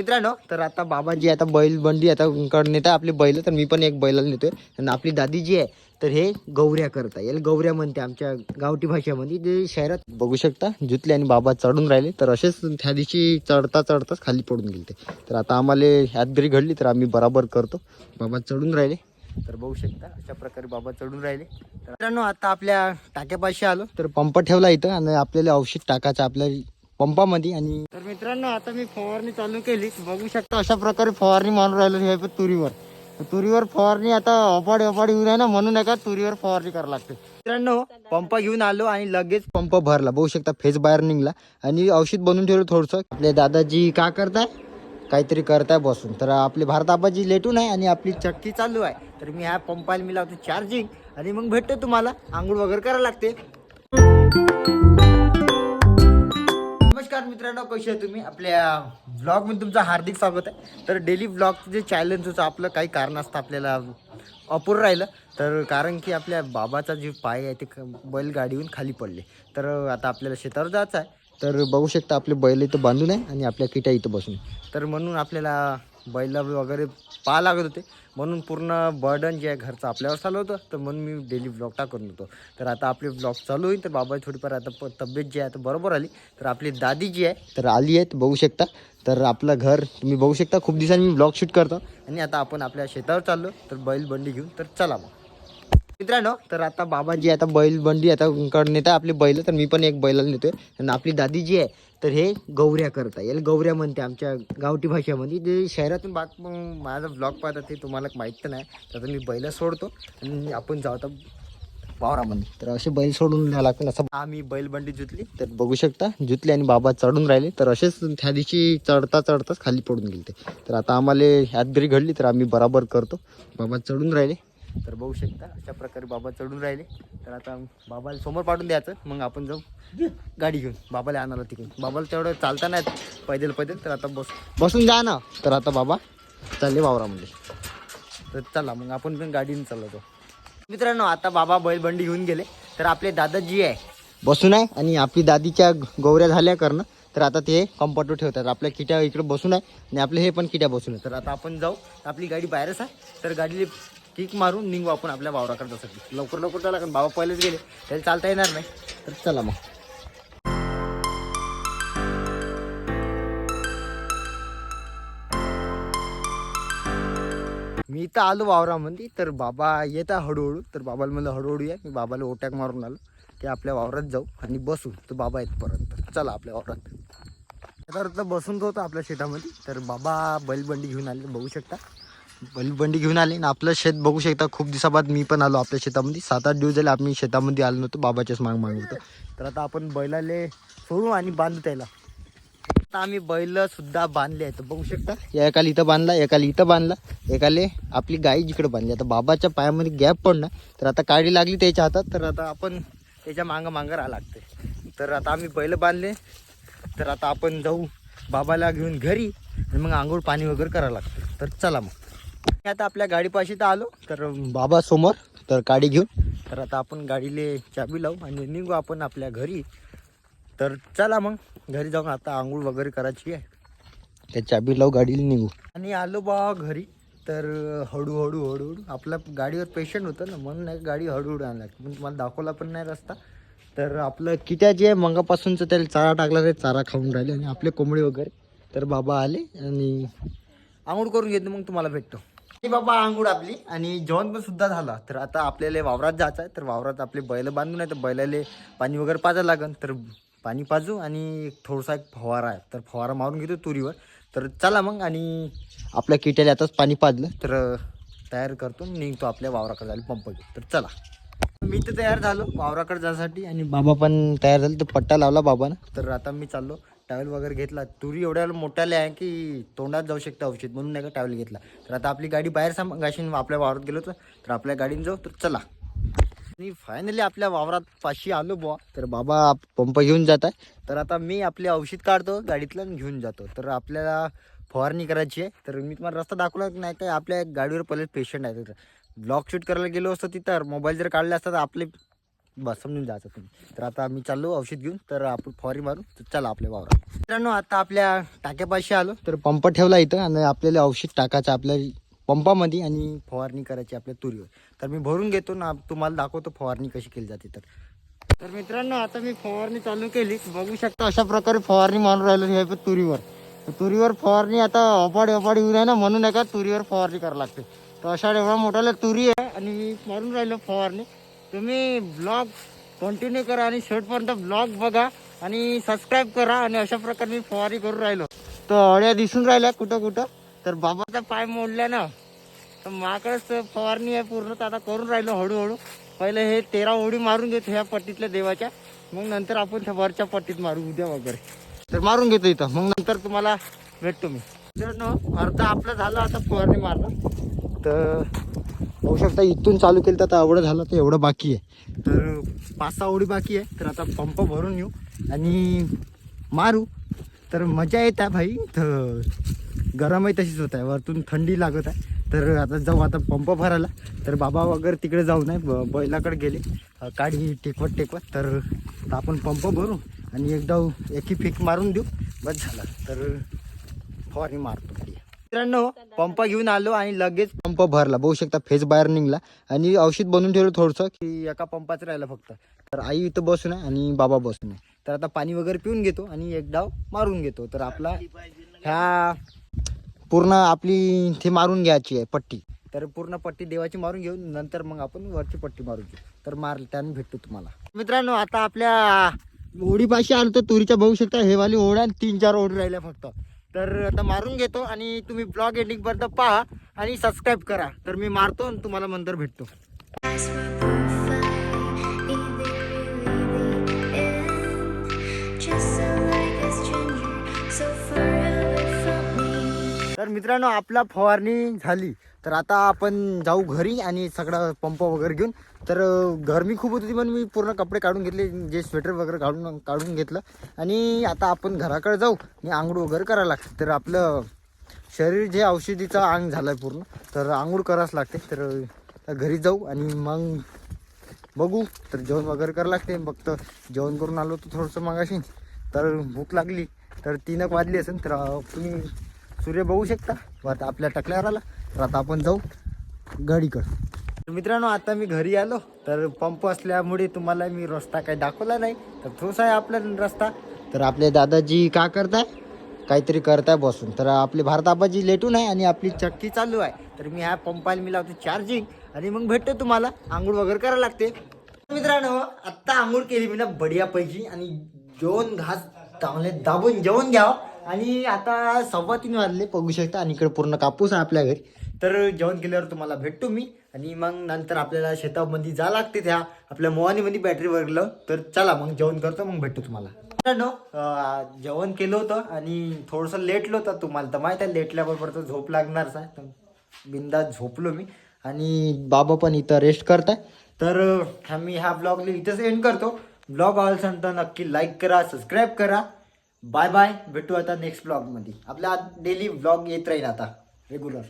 मित्रांनो तर आता बाबाजी आता बैल बंडी आता कडे नेता आपले बैल तर मी पण एक बैलाला नेतोय. आणि आपली दादी जी आहे तर हे गौऱ्या करता याला गौऱ्या म्हणते आमच्या गावठी भाषेमध्ये. जे शहरात बघू शकता जुतले आणि बाबा चढून राहिले. तर असेच त्या दिवशी चढता चढताच खाली पडून गेले तर आता आम्हाला ह्यात जरी घडली तर आम्ही बराबर करतो. बाबा चढून राहिले. तर बघू शकता अशा प्रकारे बाबा चढून राहिले. तर मित्रांनो आता आपल्या टाक्यापाशी आलो. तर पंप ठेवला इथं आणि आपल्याला औषध टाकायचं आपल्या पंपामध्ये आणि तर मित्रांनो आता मी फवारणी चालू केली. बघू शकता अशा प्रकारे फवारणी मारून राहिलो हे पण तुरीवर. तुरीवर फवारणी आता अपाडी अपाडी येऊन आहे ना म्हणून एका तुरीवर फवारणी करावं लागते. मित्रांनो पंप घेऊन आलो आणि लगेच पंप भरला. बघू शकता फेस बाहेर निघला. आणि औषध बनवून ठेवलं थोडंसं. आपले दादाजी का करताय? काहीतरी करताय बसून. तर आपली भारत आबाजी लेटून आहे आणि आपली चक्की चालू आहे. तर मी ह्या पंपाला मी लावतो चार्जिंग आणि मग भेटतो तुम्हाला. आंघोळ वगैरे करायला लागते. नमस्कार मित्रांनो कसे आहे तुम्ही? आपल्या ब्लॉगमध्ये तुमचं हार्दिक स्वागत आहे. तर डेली ब्लॉग जे चॅलेंज होतं आपलं काही कारण असतं आपल्याला अपुरं राहिलं. तर कारण की आपल्या बाबाचा जे पाय आहे ते बैलगाडीहून खाली पडले. तर आता आपल्याला शेतावर जायचं आहे. तर बघू शकता आपले बैल इथं बांधून आहे आणि आपल्या किट्या इथं बसून. तर म्हणून आपल्याला बैल वगैरे पाहा लागत होते. म्हणून पूर्ण बर्डन जे आहे घरचं आपल्यावर चालू होतं. तर म्हणून मी डेली ब्लॉग टाकून होतो तर आता आपले ब्लॉग चालू होईल. तर बाबा थोडीफार आता तब्येत जी आहे आता बरोबर आली. तर आपली दादी जी आहे तर आली आहे बघू शकता. तर आपलं घर तुम्ही बघू शकता. खूप दिवसांनी मी ब्लॉग शूट करतो. आणि आता आपण आपल्या शेतावर चाललो. तर बैल बंडी घेऊन तर चला मग. मित्रांनो तर आता बाबाजी आता बैल बंडी आता कडे नेता आपले बैल तर मी पण एक बैलाला नेतोय. आणि आपली दादी जी आहे तर हे गौऱ्या करता याला गौऱ्या म्हणते आमच्या गावठी भाषेमध्ये. जे शहरातून बाग माझा ब्लॉग पाहतात ते तुम्हाला माहीत तर नाही. तर आता मी बैल सोडतो आणि आपण जाऊ आता वावरामध्ये. तर असे बैल सोडून द्यावं लागतं असं. आम्ही बैलबंडी जुतली. तर बघू शकता जुतली आणि बाबा चढून राहिले. तर असेच त्या दिवशी चढता चढताच खाली पडून गेले तर आता आम्हाला ह्यात घडली तर आम्ही बराबर करतो. बाबा चढून राहिले. तर बघू शकता अशा प्रकारे बाबा चढून राहिले. तर आता बाबाला समोर पाठवून द्यायचं. मग आपण जाऊ गाडी घेऊन. बाबाला आणायला तिकडून. बाबाला तेवढं चालता नाही पैदल पैदल. तर आता बस बसून जा ना. तर आता बाबा चालले वावरामध्ये. तर चला मग आपण पण गाडीने चालवतो मित्रांनो आता बाबा बैलबंडी घेऊन गेले. तर आपले दादाजी आहे. बसून आहे आणि आपली दादीच्या गौऱ्या झाल्या करणं. तर आता ते कम्फर्टवर ठेवतात. आपल्या किट्या इकडे बसून आहे आणि आपले हे पण किट्या बसून आहे तर आता आपण जाऊ. आपली गाडी बाहेरच आहे. तर गाडीला किक मारून निघू आपण आपल्या वावराकडे जासाठी लवकर लवकर चला कारण बाबा पहिलेच गेले. त्याला चालता येणार नाही. तर चला मग. मी इथं आलो वावरामध्ये तर बाबा येता हळूहळू. तर बाबाला म्हणलं हळूहळू या. मी बाबाला ओट्याक मारून आलो की आपल्या वावरात जाऊ आणि बसू तर बाबा येतपर्यंत चला आपल्या वावरात. तर बसून बसून होतं आपल्या शेतामध्ये. तर बाबा बैलबंडी घेऊन आले बघू शकता. बंडी घेऊन आले आणि आपलं शेत बघू शकता. खूप दिवसाबाद मी पण आलो आपल्या शेतामध्ये. सात आठ दिवस झाले आम्ही शेतामध्ये आलो नव्हतो. बाबाच्याच माग माग होतो. तर आता आपण बैलाले सोडू आणि बांधू त्याला. आता आम्ही बैल सुद्धा बांधले आहेत. बघू शकता. या एकाला इथं बांधला एकाला इथं बांधला. एकाले आपली गाई जिकडे बांधली. आता बाबाच्या पायामध्ये गॅप पडणार तर आता काळी लागली त्याच्या हातात. तर आता आपण त्याच्या मागं मागं राहा लागते तर आता आम्ही बैल बांधले. तर आता आपण जाऊ बाबाला घेऊन घरी. आणि मग आंघोळ पाणी वगैरे करावं लागतं. तर चला मग. आता आपल्या गाडीपाशी तर आलो. तर बाबा समोर तर गाडी घेऊन. तर आता आपण गाडीले चाबी लावू आणि निघू आपण आपल्या घरी. तर चला मग घरी जाऊन आता आंघोळ वगैरे करायची आहे. त्या चाबी लावू गाडीला निघू. आणि आलो बा घरी. तर हळूहळू हळूहळू आपल्या गाडीवर पेशंट होतं ना म्हणून नाही गाडी हळूहळू आणायला लागते पण तुम्हाला दाखवला पण नाही रस्ता. तर आपलं किट्या जे आहे मंगापासूनचं त्याला चारा टाकला ते चारा खाऊन राहिले आणि आपले कोंबडी वगैरे. तर बाबा आले आणि आंघोळ करून घेतो मग तुम्हाला भेटतो. बाबा आंघोळ आपली. आणि जेवण पण सुद्धा झाला. तर आता आपल्याला वावरात जायचं आहे. तर वावरात आपले बैल बांधून आहे तर बैलाले पाणी वगैरे पाजायला लागन. तर पाणी पाजू आणि थोडासा एक फवारा आहे. तर फवारा मारून घेतो तुरीवर. तर चला मग. आणि आपल्या किट्याला आताच पाणी पाजलं. तर तयार करतो. निघतो आपल्या वावराकडे जायला. पंप तर चला. मी तर तयार झालो वावराकडे जाण्यासाठी. आणि बाबा पण तयार झाले. तर पट्टा लावला बाबानं. तर आता मी चाललो टॅवेल वगैरे घेतला तुरी एवढ्या मोठ्याले आहे की तोंडात जाऊ शकतं औषध म्हणून नाही का टॅवेल घेतला. तर आता आपली गाडी बाहेर सांगाशीन आपल्या वावरात गेलो होतो तर आपल्या गाडीने जाऊ तर चला. आणि फायनली आपल्या वावरात पाशी आलो बुवा. तर बाबा पंप घेऊन जात आहे. तर आता मी आपले औषध काढतो गाडीतलं घेऊन जातो. तर आपल्याला फवारणी करायची आहे. तर मी तुम्हाला रस्ता दाखवला नाही काय आपल्या गाडीवर पहिले पेशंट आहे तर ब्लॉक शूट करायला गेलो असतो तिथं. मोबाईल जर काढले असता तर आपले बस समजून जायचं तुम्ही. तर आता आम्ही चाललो औषध घेऊन तर आपण फवारी मारू. तर चला आपल्या वावरात. मित्रांनो आता आपल्या टाक्यापाशी आलो तर पंप ठेवला इथं आणि आपल्याला औषध टाकायचं आपल्या पंपामध्ये आणि फवारणी करायची आपल्या तुरीवर. तर मी भरून घेतो ना तुम्हाला दाखवतो फवारणी कशी केली जाते तर. तर मित्रांनो आता मी फवारणी चालू केली. बघू शकता अशा प्रकारे फवारणी मारून राहिलो हे तुरीवर. तुरीवर फवारणी आता अपाडी अपाडी येऊ आहे ना म्हणून एका तुरीवर फवारणी करावं लागते. तर अशा एवढा मोठाला तुरी आहे आणि मी मारून राहिलो फवारणी. तुम्ही ब्लॉग कंटिन्यू करा आणि शेवटपर्यंत ब्लॉग बघा आणि सबस्क्राईब करा आणि अशा प्रकारे मी फवारणी करून राहिलो. तर अळ्या दिसून राहिल्या कुठं कुठं. तर बाबाचा पाय मोडल्या ना. तर माकडंच फवारणी आहे पूर्ण तर आता करून राहिलो हळूहळू. पहिले हे तेरा ओढी मारून घेतो ह्या पट्टीतल्या देवाच्या. मग नंतर आपण त्या वरच्या पट्टीत मारू उद्या वगैरे. तर मारून घेतो इथं. मग नंतर तुम्हाला भेटतो मी. तर अर्धा आपलं झालं आता फवारणी मारलं तर होऊ शकता इथून चालू केलं तर आता एवढं झालं तर एवढं बाकी आहे. तर पाच सहा ओढी बाकी आहे तर आता पंप भरून येऊ आणि मारू. तर मजा येत आहे भाई तर गरमही तशीच होत आहे वरतून थंडी लागत आहे. तर आता जाऊ आता पंप भरायला. तर बाबा वगैरे तिकडे जाऊ नाही ब बैलाकडे गेले. काढी काडी टेकवत टेकवत तर आपण पंप भरू आणि एकदा एकी पीक मारून देऊ. बस झाला. तर फवारणी मारतो. मित्रांनो पंप घेऊन आलो आणि लगेच पंप भरला. बघू शकता फेस बाहेर निघला. आणि औषध बनवून ठेवलं थोडंसं की एका पंपाच राहिलं फक्त. तर आई इथं बसून आहे आणि बाबा बसून आहे. तर आता पाणी वगैरे पिऊन घेतो आणि एक डाव मारून घेतो. तर आपला ह्या पूर्ण आपली ते मारून घ्यायची आहे पट्टी. तर पूर्ण पट्टी देवाची मारून घेऊन नंतर मग आपण वरची पट्टी मारून घेऊ. तर मार त्याने भेटतो तुम्हाला. मित्रांनो आता आपल्या ओढीपाशी आलो तर तुरीच्या बघू शकता हे वाली ओढ्या आणि तीन चार ओढी राहिल्या फक्त. तर आता मारून घेतो आणि तुम्ही ब्लॉग एंडिंग पर्यंत पहा आणि सबस्क्राईब करा. तर मी मारतो आणि तुम्हाला नंतर भेटतो. तर मित्रांनो आपला फवारणी झाली. तर आता आपण जाऊ घरी आणि सगळा पंप वगैरे घेऊन. तर गरमी खूप होती म्हणून मी पूर्ण कपडे काढून घेतले जे स्वेटर वगैरे काढून काढून घेतलं. आणि आता आपण घराकडे जाऊ आणि आंघोळ वगैरे करायला लागते. तर आपलं शरीर जे औषधीचं अंग झालं आहे पूर्ण तर आंघोळ करावंच लागते. तर घरी जाऊ आणि मग बघू. तर जेवण वगैरे करावं लागते. फक्त जेवण करून आलो तर थोडंसं मगाशी. तर भूक लागली. तर तीन वाजली असेल तर तुम्ही सूर्य बघू शकता. आता आपल्या टकल्यावर आला. तर आता आपण जाऊ गाडीकडं मित्रांनो आता मी घरी आलो. तर पंप असल्यामुळे तुम्हाला मी रस्ता काही दाखवला नाही. तर तोच आहे आपला रस्ता. तर आपले दादाजी का करताय? काहीतरी करताय बसून. तर आपले भारताबाजी लेटून आहे आणि आपली चक्की चालू आहे. तर मी ह्या पंपाला मी लावतो चार्जिंग आणि मग भेटतो तुम्हाला. आंघोळ वगैरे करायला लागते. मित्रांनो आत्ता आंघोळ केली मी ना बढियापैकी आणि जेवण घास चांगले दाबून जेवण घ्यावं. आणि आता सव्वा तीन वाजले बघू शकता. आणि इकडे पूर्ण कापूस आहे आपल्या घरी. तर जेवण केल्यावर तुम्हाला भेटतो मी. आणि मग नंतर आपल्याला शेतामध्ये जा लागते त्या. आपल्या मोहानीमध्ये बॅटरी वगैरे तर चला मग जेवण करतो मग भेटतो तुम्हाला. मित्रांनो, जेवण केलं होतं आणि थोडंसं लेटलो होतं. तुम्हाला तर माहीत आहे लेटल्याबरोबर तर झोप लागणारच आहे. तर बिंदास झोपलो मी. आणि बाबा पण इथं रेस्ट करताय. तर मी ह्या ब्लॉगला इथंच एंड करतो. ब्लॉग आवडला तर नक्की लाईक करा सबस्क्राईब करा. बाय बाय भेटू आता नेक्स्ट ब्लॉगमध्ये आपला डेली ब्लॉग येत राहील आता रेग्युलर